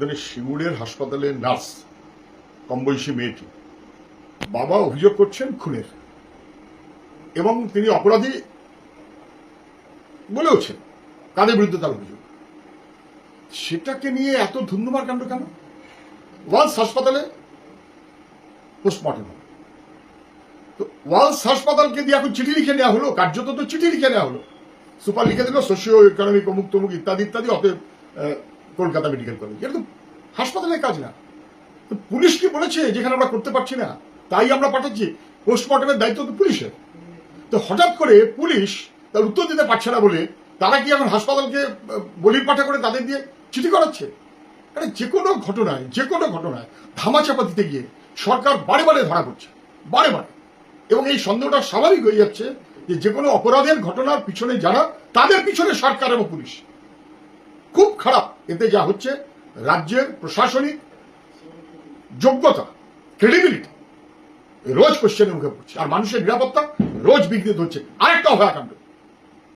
মানে সিঙ্গুরের হাসপাতালের নার্স, কম বয়সী মেয়েটি। বাবা অভিযোগ করছেন খুনের। এবং তিনি অপরাধী বলেওছেন কাদের বিরুদ্ধে তার অভিযোগ? সেটাকে নিয়ে এত ধুন্ধুমার কাণ্ড কেন? ওয়ালস হাসপাতালে পোস্টমর্টম। তো ওয়ালস হাসপাতালকে দিয়ে এখন চিঠি লিখে নেওয়া হলো, কার্যত তো চিঠি লিখে নেওয়া হলো। সুপার লিখে দিল সোশিও ইকোনমিক অমুক তমুক ইত্যাদি ইত্যাদি, অতএব কলকাতা মেডিকেল কলেজ। এটা তো হাসপাতালের কাজ না। পুলিশ কি বলেছে, যেখানে আমরা করতে পারছি না, তাই আমরা পাঠাচ্ছি। পোস্টমর্টমের দায়িত্ব তো পুলিশের। তো হঠাৎ করে পুলিশ তার উত্তর দিতে পারছে না বলে তারা কি এখন হাসপাতালকে বলির পাঠা করে তাদের দিয়ে চিঠি করাচ্ছে? আরে যে কোনো ঘটনায়, যে কোনো ঘটনায় ধামাচাপা দিতে গিয়ে সরকার বারে বারে ধরা পড়ছে, বারে বারে। এবং এই সন্দেহটা স্বাভাবিক হয়ে যাচ্ছে যে যে কোনো অপরাধের ঘটনার পিছনে যারা, তাদের পিছনে সরকার এবং পুলিশ। খুব খারাপ। এতে যা হচ্ছে, রাজ্যের প্রশাসনিক যোগ্যতা ক্রেডিবিলিটি রোজ কোশ্চেনের মুখে পড়ছে। আর মানুষের নিরাপত্তা রোজ বিঘ্নিত হচ্ছে। আরেকটা অভয়াকাণ্ড।